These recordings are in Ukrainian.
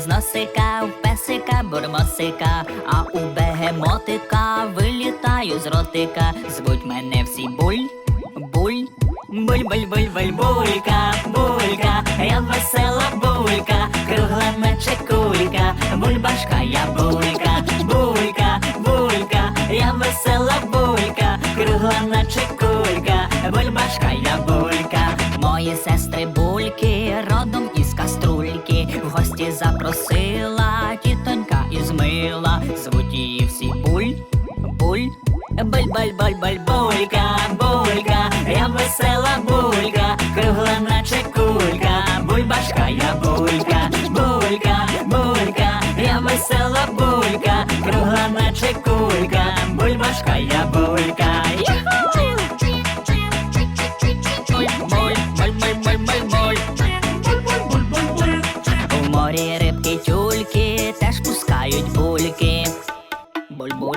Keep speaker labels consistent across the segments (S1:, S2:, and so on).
S1: з носика, у песика бурмосика, а у бегемотика вилітаю з ротика. Звуть мене всі буль, буль, буль, буль, буль, буль, булька, булька, я весела булька, кругла наче кулька, бульбашка я булька, булька, булька, я весела булька, кругла наче кулька, бульбашка я булька. Мої сестри бульки родом гості запросила. Тітонька із мила, звуть її всі буль, буль, буль, буль, буль, буль, булька, булька, я весела булька, кругла наче кулька, бульбашка я булька, булька, булька, я весела булька, кругла наче кулька, бульбашка я булька.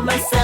S1: булька, я